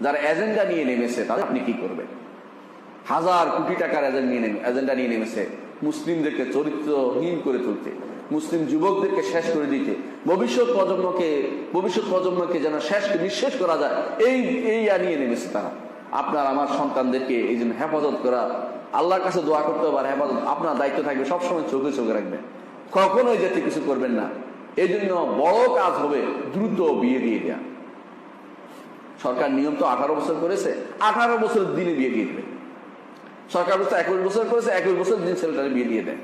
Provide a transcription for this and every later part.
যারা এজেন্ডা নিয়ে নেমেছে, তাদের আপনি কি করবেন? হাজার কোটি টাকার এজেন্ডা নিয়ে নেমেছে। মুসলিমদেরকে চরিত্রহীন করে তুলতে, মুসলিম যুবকদেরকে শেষ করে দিতে, ভবিষ্যৎ প্রজন্মকে ভবিষ্যৎ প্রজন্মকে যেন শেষ নিঃশেষ করা যায়, এই এই নিয়ে নেমেছে তারা। আপনার, আমার সন্তানদেরকে এই জন্য হেফাজত করা, আল্লাহর কাছে দোয়া করতে পারে হেফাজত আপনার দায়িত্ব থাকবে, সবসময় চোখে চোখে রাখবেন। কখনোই যাতে কিছু করবেন না। এই জন্য বড় কাজ হবে, দ্রুত বিয়ে দিয়ে দেওয়া সরকার নিয়ম তো আঠারো বছর করেছে, আঠারো বছর দিনে বিয়ে দিয়ে দেবে। সরকার বলছে একুশ বছর করেছে, একুশ বছর দিন ছেলেটাকে বিয়ে দিয়ে দেয়।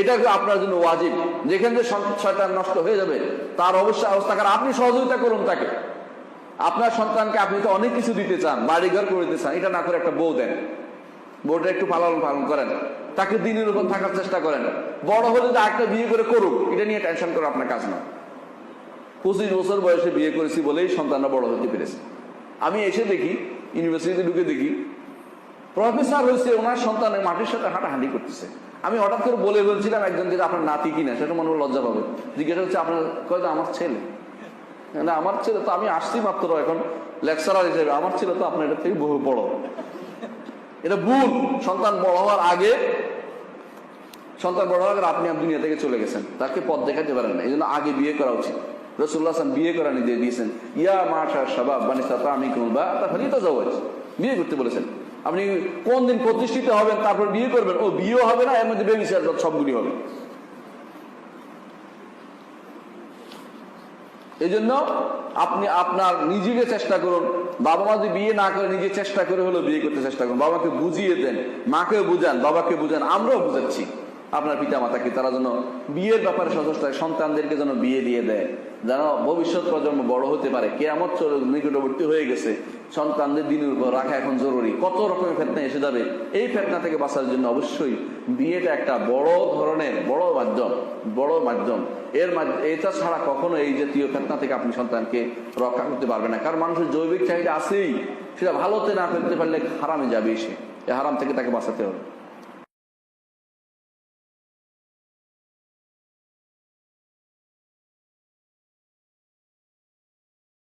এটা আপনার জন্য ওয়াজিব? যেখান থেকে শয়তান নষ্ট হয়ে যাবে, তার অবশ্যই অবস্থা কারণ আপনি সহযোগিতা করুন তাকে। আপনার সন্তানকে আপনি তো অনেক কিছু দিতে চান, বাড়িঘর করে দিতে চান, এটা না করে একটা বউ দেন। বউটা একটু পালন পালন করেন। তাকে দিনের উপর থাকার চেষ্টা করেন। বড় হলে যে একটা বিয়ে করে করুক, এটা নিয়ে টেনশন করে আপনার কাজ না পঁচিশ বছর বয়সে বিয়ে করেছি বলেই সন্তানরা বড় হতে পেরেছে। আমি এসে দেখি, ইউনিভার্সিটিতে ঢুকে দেখি, প্রফেসর হয়েছে, ওনার সন্তানের মাটির সাথে হাঁটাহাঁটি করতেছে। আমি হঠাৎ করে বলে বলছিলাম একজন যে আপনার নাতি কিনা, সেটা মনে লজ্জা পাবে। জিজ্ঞাসা হচ্ছে আপনার কয়তো আমার ছেলে? না, আমার ছেলে তো আমি আসছি মাত্র এখন লেকচারার হিসেবে, আমার ছেলে তো আপনার এটা থেকে বহু বড়। এটা ভুল। সন্তান বড় হওয়ার আগে, সন্তান বড় হওয়ার আগে আপনি আপনি দুনিয়া থেকে চলে গেছেন। তাকে পথ দেখাতে পারেন না। এই জন্য আগে বিয়ে করা উচিত। রসুল্লাহ বিয়ে করা নিজে দিয়েছেন, ইয়া মাশা শাবাব বানিসা তা আমি বা তা তো যাওয়াজ বিয়ে করতে বলেছেন। আপনি কোন দিন প্রতিষ্ঠিত হবেন, তারপর বিয়ে করবেন, ও বিয়েও হবে না, এর মধ্যে বেবিচার সবগুলি হবে। এই জন্য আপনি আপনার নিজেকে চেষ্টা করুন বাবা মা যদি বিয়ে না করে নিজে চেষ্টা করে হলো বিয়ে করতে চেষ্টা করুন। বাবাকে বুঝিয়ে দেন, মাকেও বুঝান, বাবাকে বুঝান, আমরাও বুঝাচ্ছি। আপনার পিতা মাতাকে তারা যেন বিয়ের ব্যাপারে সচেষ্ট সন্তানদেরকে যেন বিয়ে দিয়ে দেয়। যেন ভবিষ্যৎ প্রজন্ম বড় হতে পারে চলে- নিকটবর্তী হয়ে গেছে, সন্তানদের দিনের উপর রাখা এখন জরুরি। কত রকমের ফেতনা এসে যাবে? এই ফেতনা থেকে বাঁচার জন্য অবশ্যই বিয়েটা একটা বড় ধরনের, বড় মাধ্যম বড় মাধ্যম। এর এটা ছাড়া কখনো এই জাতীয় ফেতনা থেকে আপনি সন্তানকে রক্ষা করতে পারবেন না। কারণ মানুষের জৈবিক চাহিদা আছেই, সেটা ভালোতে না ফেলতে পারলে হারামে যাবে সে। হারাম থেকে তাকে বাঁচাতে হবে।